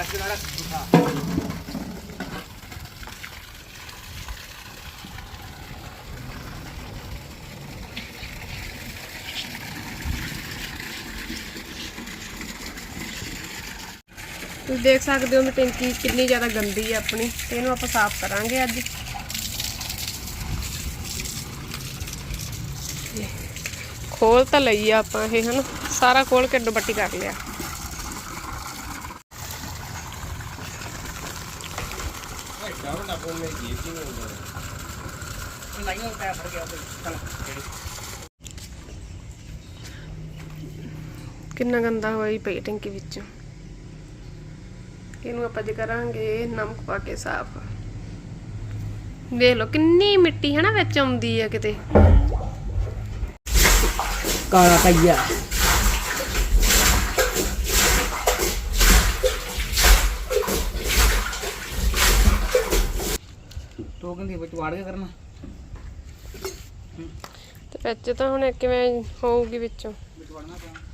ਆਸ਼ ਨਾਲ ਤੁਸੀਂ ਦੇਖ ਸਕਦੇ ਹੋ ਵੀ ਟੈਂਕੀ ਕਿੰਨੀ ਜ਼ਿਆਦਾ ਗੰਦੀ ਹੈ ਆਪਣੀ, ਤੇ ਇਹਨੂੰ ਆਪਾਂ ਸਾਫ਼ ਕਰਾਂਗੇ ਅੱਜ। ਖੋਲ ਤਾਂ ਲਈ ਆ ਆਪਾਂ ਇਹ, ਹਨਾ? ਸਾਰਾ ਖੋਲ ਕੇ ਡੁਬੱਟੀ ਕਰ ਲਿਆ। ਨਹੀਂ ਉਹ ਪੈ ਫੜ ਗਿਆ ਚਲ ਜਿਹੜੀ ਕਿੰਨਾ ਗੰਦਾ ਹੋਈ ਪਈ ਟੈਂਕੀ ਵਿੱਚ। ਇਹਨੂੰ ਆਪਾਂ ਜੇ ਕਰਾਂਗੇ ਨਮਕ ਪਾ ਕੇ ਸਾਫ਼। ਵੇਖ ਲਓ ਕਿੰਨੀ ਮਿੱਟੀ ਹੈ ਨਾ ਵਿੱਚ ਆਉਂਦੀ ਆ ਕਿਤੇ। ਕਾਲਾ ਕਈਆ ਤੋ ਕਹਿੰਦੀ ਵਿੱਚ ਵਾੜ ਕੇ ਕਰਨਾ। ਤੇ ਵਿੱਚ ਤਾਂ ਹੁਣ ਕਿਵੇਂ ਹੋਊਗੀ ਵਿੱਚੋਂ? ਵਿੱਚ ਵੜਨਾ ਪਿਆ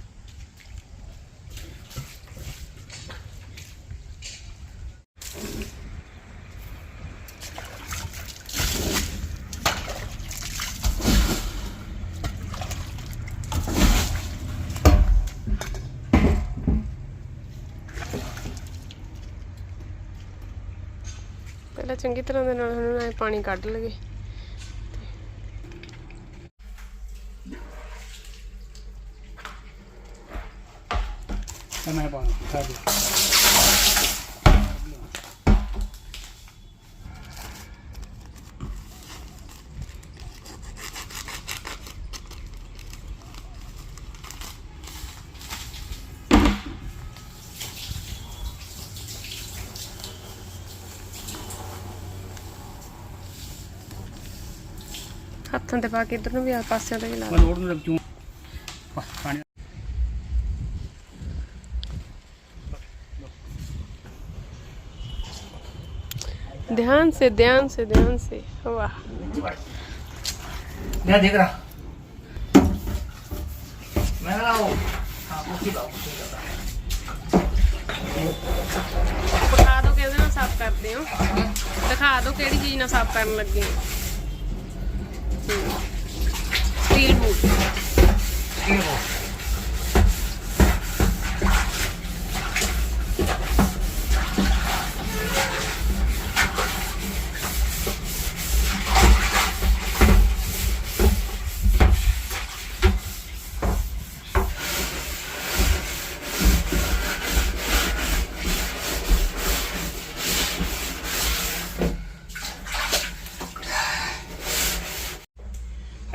ਪਹਿਲਾਂ ਚੰਗੀ ਤਰ੍ਹਾਂ ਦੇ ਨਾਲ ਹੁਣ ਐ ਪਾਣੀ ਕੱਢ ਲਈਏ। ਤਾਂ ਮੈਂ ਪਾਣਾ ਸਾਡੀ ਹੱਥਾਂ ਤੇ ਪਾ ਕੇ ਇਧਰ ਨੂੰ ਵੀ ਆ ਪਾਸਿਆਂ ਤੇ ਵੀ ਲਾ ਮੈਂ ਲੋੜ ਨੂੰ ਚੂੰ ਪਾਣੀ ध्यान से ध्यान से ध्यान से वाह मैं देख रहा मैं रहा हूँ हाँ कुछ लाओ ਦਿਖਾ ਦਿਓ ਕਿਹਦੇ ਨਾਲ ਸਾਫ਼ ਕਰਦੇ ਹੋ ਦਿਖਾ ਦਿਓ ਕਿਹੜੀ ਚੀਜ਼ ਨਾਲ ਸਾਫ਼ ਕਰਨ ਲੱਗੇ ਹੋ ਸਟੀਲ ਬੂਟ ये वो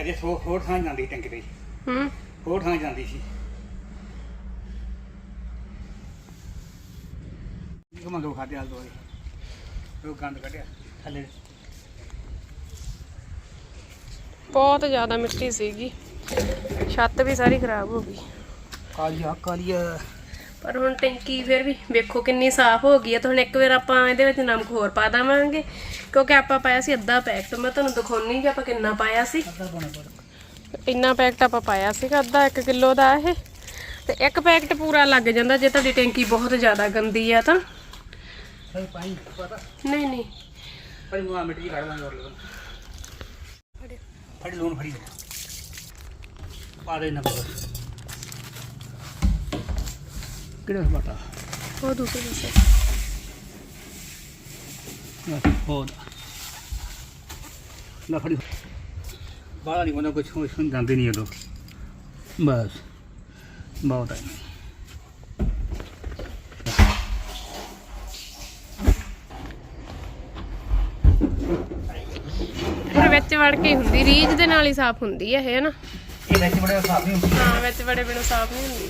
ਅਜੇ ਹੋਰ ਹੋਰ ਥਾਂ ਜਾਂਦੀ ਟੈਂਕੀ ਤੇ। ਹੂੰ। ਹੋਰ ਥਾਂ ਜਾਂਦੀ ਸੀ। ਕਮਾਂ ਦੋ ਖਾਦੇ ਆਲ ਦੋਏ ਉਹ ਗੰਦ ਕੱਢਿਆ। ਥੱਲੇ। ਬਹੁਤ ਜ਼ਿਆਦਾ ਮਿੱਟੀ ਸੀਗੀ। ਛੱਤ ਵੀ ਸਾਰੀ ਖਰਾਬ ਹੋ ਗਈ। ਕਾਲੀਆ ਕਾਲੀਆ ਪਰ ਹੁਣ ਟੈਂਕੀ ਫਿਰ ਵੀ ਵੇਖੋ ਕਿੰਨੀ ਸਾਫ਼ ਹੋ ਗਈ ਹੈ ਤਾਂ ਹੁਣ ਇੱਕ ਵਾਰ ਆਪਾਂ ਇਹਦੇ ਵਿੱਚ ਨਮਕ ਹੋਰ ਪਾ ਦੇਵਾਂਗੇ ਕਿਉਂਕਿ ਆਪਾਂ ਪਾਇਆ ਸੀ ਅੱਧਾ ਪੈਕਟ ਮੈਂ ਤੁਹਾਨੂੰ ਦਿਖਾਉਣੀ ਕਿ ਆਪਾਂ ਕਿੰਨਾ ਪਾਇਆ ਸੀ। ਇੰਨਾ ਪੈਕਟ ਆਪਾਂ ਪਾਇਆ ਸੀਗਾ ਅੱਧਾ 1 ਕਿਲੋ ਦਾ ਇਹ ਤੇ ਇੱਕ ਪੈਕਟ ਪੂਰਾ ਲੱਗ ਜਾਂਦਾ ਜੇ ਤੁਹਾਡੀ ਟੈਂਕੀ ਬਹੁਤ ਜ਼ਿਆਦਾ ਗੰਦੀ ਆ ਤਾਂ। ਨਹੀਂ ਨਹੀਂ। ਪਰ ਮੂਆ ਮਿੱਟੀ ਕੱਢ ਲਾਂਗੇ ਹੋਰ ਲਗਨ ਫੜੀ ਲੂਣ ਫੜੀ ਪਾ ਦੇ ਨਾ ਬਸ ਕਿਹੜਾ ਬਤਾ ਉਹ ਦੂਸਰੇ ਪਾਸੇ ਬਹੁਤ ਨਾ ਫੜੀ। ਬਾਹਰ ਨਹੀਂ ਮਨ ਕੁਝ ਸੁਣ ਜਾਂਦੇ ਨਹੀਂ ਉਦੋਂ ਬਸ ਬਹੁਤ ਹੈ। ਫਿਰ ਵਿੱਚ ਵੜ ਕੇ ਹੁੰਦੀ ਰੀਝ ਦੇ ਨਾਲ ਹੀ ਸਾਫ਼ ਹੁੰਦੀ ਹੈ ਇਹ ਹਨਾ? ਇਹ ਵਿੱਚ ਬੜੇ ਹਿਸਾਬ ਨਹੀਂ ਹੁੰਦੇ। ਹਾਂ ਵਿੱਚ ਬੜੇ ਬਿਨੋਂ ਸਾਫ਼ ਨਹੀਂ ਹੁੰਦੀ।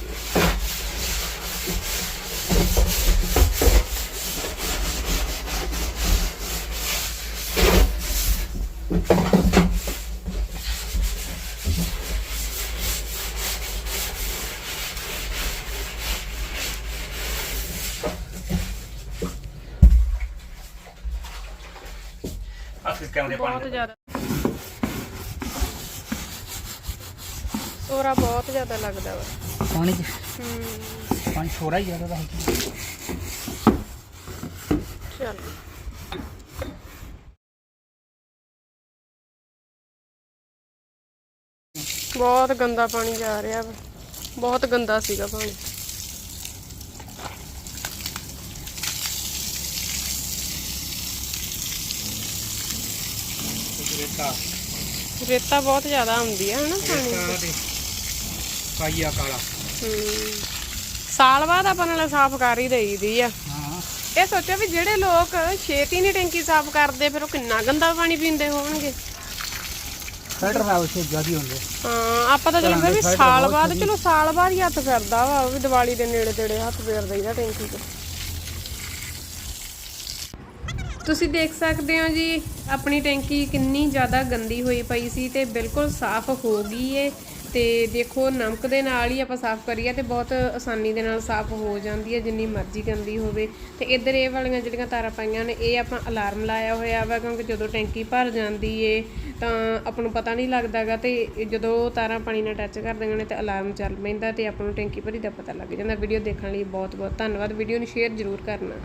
ਆ ਸਿਸਟਮ ਦੇ ਬਹੁਤ ਪਾਣੀ ਜ਼ਿਆਦਾ। ਸੋਰਾ ਬਹੁਤ ਜ਼ਿਆਦਾ ਲੱਗਦਾ ਵਾ। ਪਾਣੀ ਚ? ਹੂੰ। ਪਾਣੀ ਥੋੜਾ ਹੀ ਜ਼ਿਆਦਾ ਦਾ ਚਲ। ਬਹੁਤ ਗੰਦਾ ਪਾਣੀ ਜਾ ਰਿਹਾ ਵਾ। ਬਹੁਤ ਗੰਦਾ ਸੀਗਾ ਪਾਣੀ। ਰੇਤਾ। ਰੇਤਾ ਬਹੁਤ ਜ਼ਿਆਦਾ ਆਉਂਦੀ ਆ ਹਨਾ ਪਾਣੀ ਰੇਤਾ ਤੇ ਪਾਈਆ ਕਾਲਾ। ਸਾਲ ਬਾਅਦ ਆਪਾਂ ਨਾਲ ਸਾਫ਼ ਕਰ ਹੀ ਦੇਈਦੀ ਆ। ਹਾਂ। ਇਹ ਸੋਚੋ ਵੀ ਜਿਹੜੇ ਲੋਕ ਛੇਤੀ ਨਹੀਂ ਟੈਂਕੀ ਸਾਫ਼ ਕਰਦੇ ਫਿਰ ਉਹ ਕਿੰਨਾ ਗੰਦਾ ਪਾਣੀ ਪੀਂਦੇ ਹੋਣਗੇ? ਫਿਲਟਰ ਨਾਲ ਉਸੇ ਜਿਆਦੀ ਹੁੰਦੇ। ਹਾਂ ਆਪਾਂ ਤਾਂ ਚਲੋ ਫਿਰ ਵੀ ਸਾਲ ਬਾਅਦ ਚਲੋ ਸਾਲ ਬਾਅਦ ਹੀ ਹੱਥ ਫਿਰਦਾ ਵਾ ਉਹ ਵੀ ਦੀਵਾਲੀ ਦੇ ਨੇੜੇ ਤੇੜੇ ਹੱਥ ਫੇਰ ਦਈਦਾ ਟੈਂਕੀ 'ਚ ਤੁਸੀਂ ਦੇਖ ਸਕਦੇ ਹੋ ਜੀ, ਆਪਣੀ ਟੈਂਕੀ ਕਿੰਨੀ ਜ਼ਿਆਦਾ ਗੰਦੀ ਹੋਈ ਪਈ ਸੀ ਤੇ ਬਿਲਕੁਲ ਸਾਫ਼ ਹੋ ਗਈ ਏ। ਤੇ ਦੇਖੋ, ਨਮਕ ਦੇ ਨਾਲ ਹੀ ਆਪਾਂ ਸਾਫ਼ ਕਰੀਏ ਤੇ ਬਹੁਤ ਆਸਾਨੀ ਦੇ ਨਾਲ ਸਾਫ਼ ਹੋ ਜਾਂਦੀ ਹੈ ਜਿੰਨੀ ਮਰਜ਼ੀ ਗੰਦੀ ਹੋਵੇ। ਤੇ ਇੱਧਰ ਇਹ ਵਾਲੀਆਂ ਜਿਹੜੀਆਂ ਤਾਰਾਂ ਪਾਈਆਂ ਨੇ, ਇਹ ਆਪਾਂ ਅਲਾਰਮ ਲਾਇਆ ਹੋਇਆ ਵਾ, ਕਿਉਂਕਿ ਜਦੋਂ ਟੈਂਕੀ ਭਰ ਜਾਂਦੀ ਏ, ਤਾਂ ਆਪਾਂ ਨੂੰ ਪਤਾ ਨਹੀਂ ਲੱਗਦਾਗਾ ਤੇ ਇਹ ਜਦੋਂ ਤਾਰਾਂ ਪਾਣੀ ਨਾਲ ਟੱਚ ਕਰ ਦਿੰਦੇ ਨੇ ਤੇ ਅਲਾਰਮ ਚੱਲ ਪੈਂਦਾ ਤੇ ਆਪਾਂ ਨੂੰ ਟੈਂਕੀ ਭਰੀ ਦਾ ਪਤਾ ਲੱਗ ਜਾਂਦਾ। ਵੀਡੀਓ ਦੇਖਣ ਲਈ ਬਹੁਤ ਬਹੁਤ ਧੰਨਵਾਦ। ਵੀਡੀਓ ਨੂੰ ਸ਼ੇਅਰ ਜ਼ਰੂਰ ਕਰਨਾ।